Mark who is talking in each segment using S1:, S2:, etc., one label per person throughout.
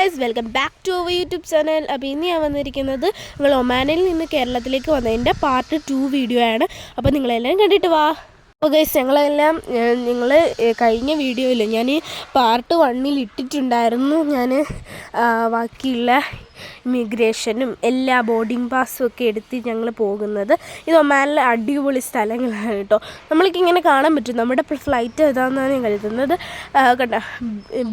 S1: Guys welcome back to our YouTube channel അപ്പോൾ ഇന്ന് ഞാൻ വന്നിരിക്കുന്നത് നിങ്ങൾ ഒമാനിൽ നിന്ന് കേരളത്തിലേക്ക് വന്നതിന്റെ പാർട്ട് ടു വീഡിയോ ആണ്. അപ്പോൾ നിങ്ങളെല്ലാം കണ്ടിട്ട് വാ. അപ്പോൾ ഗൈസ് ഞങ്ങളെല്ലാം നിങ്ങൾ കഴിഞ്ഞ വീഡിയോയിൽ ഞാൻ പാർട്ട് വണ്ണിൽ ഇട്ടിട്ടുണ്ടായിരുന്നു. ഞാൻ ബാക്കിയുള്ള ഇമിഗ്രേഷനും എല്ലാ ബോർഡിംഗ് പാസ്സും ഒക്കെ എടുത്ത് ഞങ്ങൾ പോകുന്നത്. ഇത് ഒമാനിലെ അടിപൊളി സ്ഥലങ്ങളാണ് കേട്ടോ. നമ്മൾക്ക് ഇങ്ങനെ കാണാൻ പറ്റും. നമ്മുടെ ഫ്ലൈറ്റ് ഏതാണെന്നാണ് ഞാൻ കരുതുന്നത്. കണ്ട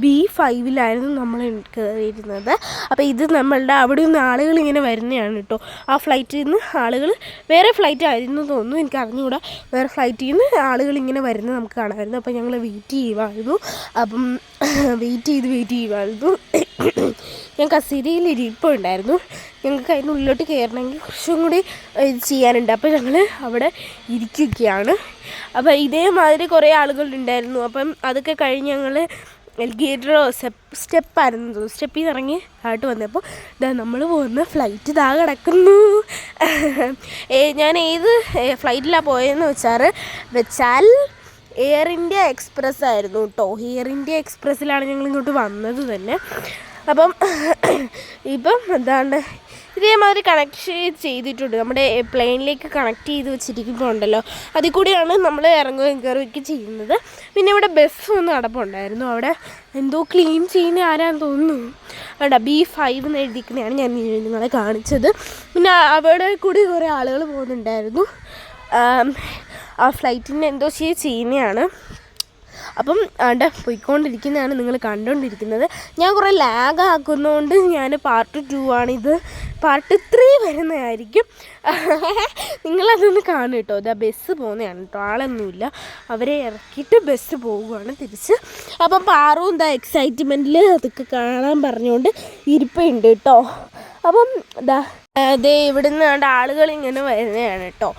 S1: ബി ഫൈവിലായിരുന്നു നമ്മൾ കയറിയിരുന്നത്. അപ്പോൾ ഇത് നമ്മളുടെ അവിടെ നിന്ന് ആളുകൾ ഇങ്ങനെ വരുന്നതാണ് കേട്ടോ. ആ ഫ്ലൈറ്റിൽ നിന്ന് ആളുകൾ വേറെ ഫ്ലൈറ്റ് ആയിരുന്നു തോന്നുന്നു. എനിക്ക് അറിഞ്ഞുകൂടാ. വേറെ ഫ്ലൈറ്റിൽ നിന്ന് ആളുകൾ ഇങ്ങനെ വരുന്നത് നമുക്ക് കാണാമായിരുന്നു. അപ്പോൾ ഞങ്ങൾ വെയിറ്റ് ചെയ്യുമായിരുന്നു അപ്പം വെയിറ്റ് ചെയ്ത് വെയിറ്റ് ചെയ്യുമായിരുന്നു ഞാൻ കസേരയിൽ ഇരിപ്പുണ്ടായിരുന്നു ഞങ്ങൾക്ക് അതിന്റെ ഉള്ളിലോട്ട് കയറണമെങ്കിൽ കുറച്ചും കൂടി ഇത് ചെയ്യാനുണ്ട്. അപ്പോൾ ഞങ്ങൾ അവിടെ ഇരിക്കുകയാണ്. അപ്പോൾ ഇതേമാതിരി കുറേ ആളുകളുണ്ടായിരുന്നു അപ്പം അതൊക്കെ കഴിഞ്ഞ് ഞങ്ങൾ എൽഗേറ്ററോ സ്റ്റെപ്പ് സ്റ്റെപ്പായിരുന്നു. സ്റ്റെപ്പിൽ നിന്ന് ഇറങ്ങി ആയിട്ട് വന്നപ്പോൾ ഇതാ നമ്മൾ പോകുന്ന ഫ്ലൈറ്റ് ഇതാ കിടക്കുന്നു. ഞാൻ ഏത് ഫ്ലൈറ്റിലാണ് പോയതെന്ന് വെച്ചാൽ വെച്ചാൽ എയർ ഇന്ത്യ എക്സ്പ്രസ് ആയിരുന്നു കേട്ടോ. എയർ ഇന്ത്യ എക്സ്പ്രസ്സിലാണ് ഞങ്ങൾ ഇങ്ങോട്ട് വന്നത് തന്നെ. അപ്പം ഇപ്പം എന്താണ് ഇതേമാതിരി കണക്ട് ചെയ്തിട്ടുണ്ട്. നമ്മുടെ പ്ലെയിനിലേക്ക് കണക്ട് ചെയ്ത് വെച്ചിരിക്കുന്നുണ്ടല്ലോ അതിൽ കൂടിയാണ് നമ്മൾ ഇറങ്ങുകയും കയറുകയൊക്കെ ചെയ്യുന്നത്. പിന്നെ ഇവിടെ ബസ് ഒന്ന് നടപ്പുണ്ടായിരുന്നു. അവിടെ എന്തോ ക്ലീൻ ചെയ്യുന്ന ആരാന്ന് തോന്നുന്നു. അവിടെ ബി ഫൈവ് എന്ന് എഴുതിക്കുന്നതാണ് ഞാൻ നിങ്ങളെ കാണിച്ചത്. പിന്നെ അവിടെ കൂടി കുറേ ആളുകൾ പോകുന്നുണ്ടായിരുന്നു. ആ ഫ്ലൈറ്റിന് എന്തോ ചെയ്യുന്നതാണ്. അപ്പം ആണ്ട് പോയിക്കൊണ്ടിരിക്കുന്നതാണ് നിങ്ങൾ കണ്ടുകൊണ്ടിരിക്കുന്നത് ഞാൻ കുറേ ലാഗ് ആക്കുന്നതുകൊണ്ട് ഞാൻ പാർട്ട് ടു ആണിത്. പാർട്ട് ത്രീ വരുന്നതായിരിക്കും. നിങ്ങളതൊന്ന് കാണും കേട്ടോ. ഇതാ ബസ് പോകുന്നതാണ് കേട്ടോ. ആളൊന്നുമില്ല. അവരെ ഇറക്കിയിട്ട് ബസ് പോവുകയാണ് തിരിച്ച്. അപ്പം പാറും എന്താ എക്സൈറ്റ്മെന്റിൽ അതൊക്കെ കാണാൻ പറഞ്ഞുകൊണ്ട് ഇരിപ്പുണ്ട് കേട്ടോ. അപ്പം ഇതാ അതെ ഇവിടുന്ന് ആളുകൾ ഇങ്ങനെ വരുന്നതാണ് കേട്ടോ.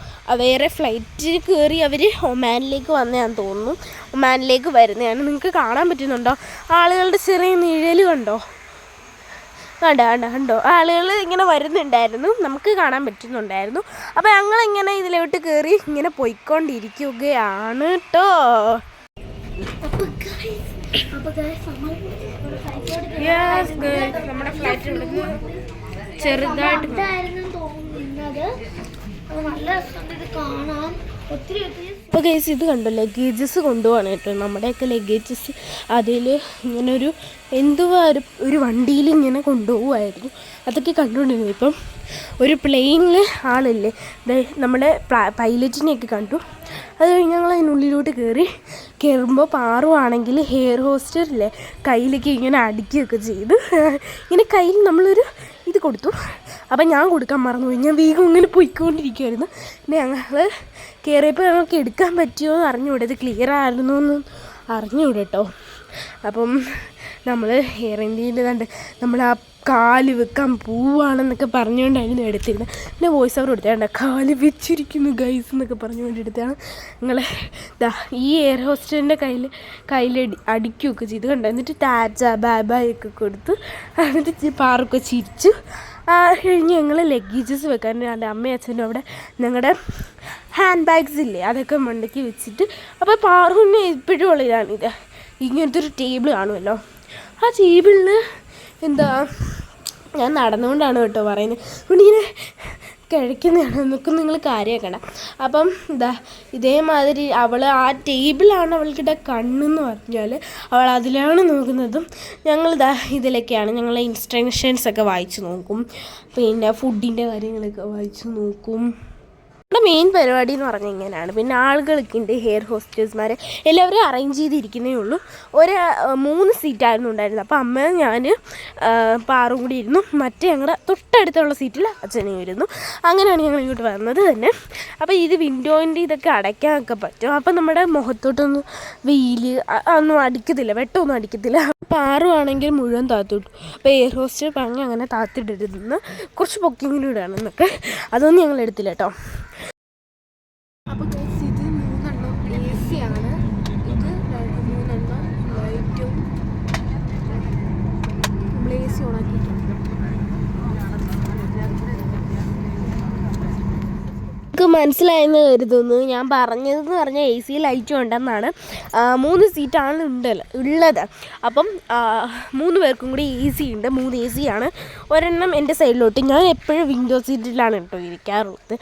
S1: വേറെ ഫ്ലൈറ്റിൽ കയറി അവർ ഒമാനിലേക്ക് വന്നതാന്ന് തോന്നുന്നു. ഒമാനിലേക്ക് വരുന്നതാണ്. നിങ്ങൾക്ക് കാണാൻ പറ്റുന്നുണ്ടോ? ആളുകളുടെ ചെറിയ നിഴൽ കണ്ടോ? കണ്ടോ കണ്ടോ കണ്ടോ? ആളുകൾ ഇങ്ങനെ വരുന്നുണ്ടായിരുന്നു. നമുക്ക് കാണാൻ പറ്റുന്നുണ്ടായിരുന്നു. അപ്പോൾ ഞങ്ങളിങ്ങനെ ഇതിലോട്ട് കയറി ഇങ്ങനെ പോയിക്കൊണ്ടിരിക്കുകയാണ് കേട്ടോ നമ്മുടെ ഫ്ലൈറ്റ് ചെറുതായിട്ട്
S2: തോന്നുന്നത്. നല്ല ഇത് കാണാൻ. ഒത്തിരി
S1: കേസ് ഇത് കണ്ടോ? ലഗേജസ് കൊണ്ടുപോകണം കേട്ടോ. നമ്മുടെയൊക്കെ ലഗേജസ് അതിൽ ഇങ്ങനെ ഒരു എന്തുവാ ഒരു ഒരു വണ്ടിയിൽ ഇങ്ങനെ കൊണ്ടുപോകുമായിരുന്നു അതൊക്കെ കണ്ടുകൊണ്ടിരുന്നു. ഇപ്പം ഒരു പ്ലെയിനിൽ ആളില്ലേ? നമ്മുടെ പൈലറ്റിനെയൊക്കെ കണ്ടു. അത് കഴിഞ്ഞ് ഞങ്ങൾ അതിനുള്ളിലോട്ട് കയറി കയറുമ്പോൾ പാറുവാണെങ്കിൽ ഹെയർ ഹോസ്റ്ററില്ലേ കയ്യിലേക്ക് ഇങ്ങനെ അടിക്കുകയൊക്കെ ചെയ്തു. ഇങ്ങനെ കയ്യിൽ നമ്മളൊരു ഇത് കൊടുത്തു. അപ്പം ഞാൻ കൊടുക്കാൻ മറന്നുപോയി. ഞാൻ വേഗം ഇങ്ങനെ പോയിക്കൊണ്ടിരിക്കുമായിരുന്നു പിന്നെ ഞങ്ങൾ കയറിയപ്പോൾ ഞങ്ങൾക്ക് എടുക്കാൻ പറ്റുമോ എന്ന് അറിഞ്ഞുകൂടെ. ക്ലിയർ ആയിരുന്നു എന്ന് അറിഞ്ഞുകൂടെ കേട്ടോ അപ്പം നമ്മൾ എയർ ഇന്ത്യയിൽ കണ്ട് നമ്മൾ ആ കാൽ വെക്കാൻ പോവാണെന്നൊക്കെ പറഞ്ഞുകൊണ്ടായിരുന്നു എടുത്തിരുന്നത് പിന്നെ വോയിസ് അവർ എടുത്തേണ്ട കാൽ വെച്ചിരിക്കുന്നു ഗൈസ് എന്നൊക്കെ പറഞ്ഞുകൊണ്ട് എടുത്താണ് നിങ്ങളെ ദാ ഈ എയർ ഹോസ്റ്റലിന്റെ കയ്യിൽ കയ്യിൽ അടിക്കുകയൊക്കെ ചെയ്ത് കണ്ടു? എന്നിട്ട് ടാറ്റ ബായ് ബായ് ഒക്കെ കൊടുത്ത്. എന്നിട്ട് പാറൊക്കെ ചിരിച്ചു. ആ കഴിഞ്ഞ് ഞങ്ങൾ ലഗേജസ് വെക്കാൻ അമ്മയും അച്ഛനും അവിടെ ഞങ്ങളുടെ ഹാൻഡ് ബാഗ്സ് ഇല്ലേ അതൊക്കെ മണ്ടയ്ക്ക് വെച്ചിട്ട് അപ്പോൾ പാറുവിന് ഇപ്പോഴും ഉള്ളതാണിത് ഇങ്ങനത്തെ ഒരു ടേബിൾ കാണുമല്ലോ. ആ ടേബിളിന് എന്താ ഞാൻ നടന്നുകൊണ്ടാണ് കേട്ടോ പറയുന്നത്. അതുകൊണ്ട് ഇങ്ങനെ കഴിക്കുന്നതാണ്. എന്നൊക്കെ നിങ്ങൾ കാര്യമാക്കണം അപ്പം എന്താ ഇതേമാതിരി അവൾ ആ ടേബിളാണ് അവൾക്കിടെ കണ്ണെന്ന് പറഞ്ഞാൽ അവൾ അതിലാണ് നോക്കുന്നതും ഞങ്ങൾ ഇതാ ഇതിലൊക്കെയാണ് ഞങ്ങൾ ഇൻസ്ട്രക്ഷൻസ് ഒക്കെ വായിച്ചു നോക്കും. പിന്നെ ഫുഡിന്റെ കാര്യങ്ങളൊക്കെ വായിച്ചു നോക്കും. നമ്മുടെ മെയിൻ പരിപാടി എന്ന് പറഞ്ഞാൽ ഇങ്ങനെയാണ് പിന്നെ ആളുകൾക്ക് ഉണ്ട് ഹെയർ ഹോസ്റ്റേഴ്സ്മാരെ എല്ലാവരും അറേഞ്ച് ചെയ്തിരിക്കുന്നേ ഉള്ളൂ. ഒരു മൂന്ന് സീറ്റായിരുന്നു ഉണ്ടായിരുന്നത്. അപ്പോൾ അമ്മ ഞാൻ പാറും കൂടി ഇരുന്നു. മറ്റേ ഞങ്ങളുടെ തൊട്ടടുത്തുള്ള സീറ്റിൽ അച്ഛനും ഇരുന്നു. അങ്ങനെയാണ് ഞങ്ങൾ ഇങ്ങോട്ട് വന്നത് തന്നെ. അപ്പോൾ ഇത് വിൻഡോയിന്റെ ഇതൊക്കെ അടയ്ക്കാനൊക്കെ പറ്റും. അപ്പോൾ നമ്മുടെ മുഖത്തോട്ടൊന്നും വെയിൽ ഒന്നും അടിക്കത്തില്ല. വെട്ടമൊന്നും അടിക്കത്തില്ല. പാറുവാണെങ്കിൽ മുഴുവൻ താത്തിട്ടു. അപ്പോൾ എയർ ഹോസ്റ്റ് പറഞ്ഞ് അങ്ങനെ താത്തിടരുതെന്ന് കുറച്ച് പൊക്കിങ്ങിലൂടെയാണ് എന്നൊക്കെ അതൊന്നും ഞങ്ങൾ എടുത്തില്ല കേട്ടോ.
S3: അപ്പോൾ ഗൈസ് ഇത് മൂന്നെണ്ണം എ സി ആണ് ഇത് രണ്ട് മൂന്നെണ്ണം ലൈറ്റും നമ്മൾ എ സി ഓണാക്കിയിട്ടുണ്ട്
S1: നിങ്ങൾക്ക് മനസ്സിലായെന്ന് കരുതുന്നു. ഞാൻ പറഞ്ഞതെന്ന് പറഞ്ഞാൽ എ സി ലൈറ്റും ഉണ്ടെന്നാണ് മൂന്ന് സീറ്റാണ് ഉണ്ടല്ലോ ഉള്ളത്. അപ്പം മൂന്ന് പേർക്കും കൂടി എ സി ഉണ്ട്. മൂന്ന് എ സി ആണ്. ഒരെണ്ണം എന്റെ സൈഡിലോട്ട്. ഞാൻ എപ്പോഴും വിൻഡോ സീറ്റിലാണ് കേട്ടോ ഇരിക്കാറുള്ളത്.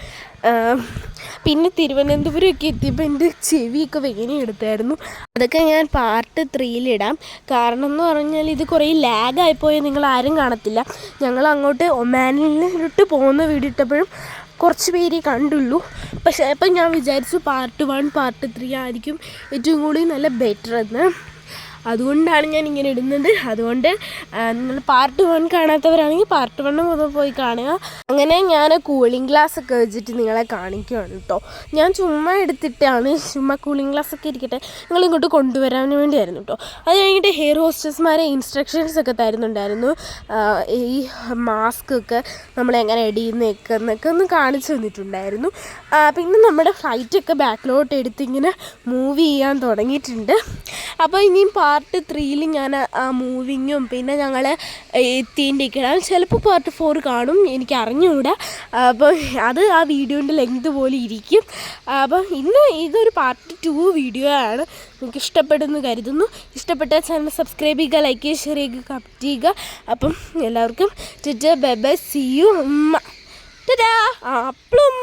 S1: പിന്നെ തിരുവനന്തപുരമൊക്കെ എത്തിയപ്പോൾ എന്റെ ചെവിയൊക്കെ വേദന എടുത്തായിരുന്നു അതൊക്കെ ഞാൻ പാർട്ട് ത്രീയിലിടാം കാരണം എന്ന് പറഞ്ഞാൽ ഇത് കുറേ ലാഗായിപ്പോയി നിങ്ങൾ ആരും കാണത്തില്ല. ഞങ്ങൾ അങ്ങോട്ട് ഒമാനിലോട്ട് പോകുന്ന വീഡിയോ ഇട്ടപ്പോഴും കുറച്ച് പേരെ കണ്ടുള്ളൂ. പക്ഷേ അപ്പം ഞാൻ വിചാരിച്ചു പാർട്ട് വൺ പാർട്ട് ത്രീ ആയിരിക്കും ഏറ്റവും കൂടി നല്ല ബെറ്റർ എന്ന്. അതുകൊണ്ടാണ് ഞാൻ ഇങ്ങനെ ഇടുന്നത്. അതുകൊണ്ട് നിങ്ങൾ പാർട്ട് വൺ കാണാത്തവരാണെങ്കിൽ പാർട്ട് വൺ മുതൽ പോയി കാണുക. അങ്ങനെ ഞാൻ കൂളിംഗ് ഗ്ലാസ് ഒക്കെ വെച്ചിട്ട് നിങ്ങളെ കാണിക്കുകയാണ് കേട്ടോ. ഞാൻ ചുമ്മാ എടുത്തിട്ടാണ് ചുമ്മാ കൂളിംഗ് ഗ്ലാസ് ഒക്കെ ഇരിക്കട്ടെ. നിങ്ങൾ ഇങ്ങോട്ട് കൊണ്ടുവരാൻ വേണ്ടിയായിരുന്നു കേട്ടോ. അത് കഴിഞ്ഞിട്ട് ഹെയർ ഹോസ്റ്റസ്മാരെ ഇൻസ്ട്രക്ഷൻസ് ഒക്കെ തരുന്നുണ്ടായിരുന്നു. ഈ മാസ്ക് ഒക്കെ നമ്മളെങ്ങനെ ഇടിയുന്നൊക്കെ എന്നൊക്കെ ഒന്ന് കാണിച്ചു തന്നിട്ടുണ്ടായിരുന്നു. പിന്നെ നമ്മുടെ ഫ്ലൈറ്റൊക്കെ ബാക്കിലോട്ട് എടുത്ത് ഇങ്ങനെ മൂവ് ചെയ്യാൻ തുടങ്ങിയിട്ടുണ്ട്. അപ്പോൾ ഇനിയും പാർട്ട് ത്രീയിൽ ഞാൻ ആ മൂവിങ്ങും പിന്നെ ഞങ്ങൾ എത്തിയിട്ടിരിക്കണം. ചിലപ്പോൾ പാർട്ട് ഫോർ കാണും എനിക്ക് അറിഞ്ഞുകൂടാ അപ്പോൾ അത് ആ വീഡിയോന്റെ ലെങ്ത് പോലെ ഇരിക്കും. അപ്പോൾ ഇന്ന് ഇതൊരു പാർട്ട് ടു വീഡിയോ ആണ്. നിങ്ങൾക്ക് ഇഷ്ടപ്പെടുന്നു കരുതുന്നു. ഇഷ്ടപ്പെട്ട ചാനൽ സബ്സ്ക്രൈബ് ചെയ്യുക ലൈക്ക് ചെയ്യുക ഷെയർ ചെയ്യുക കമന്റ് ചെയ്യുക. അപ്പം എല്ലാവർക്കും ടിറ്റ ബൈ ബൈ സി യു ഉമ്മ ടാ അപ്പളും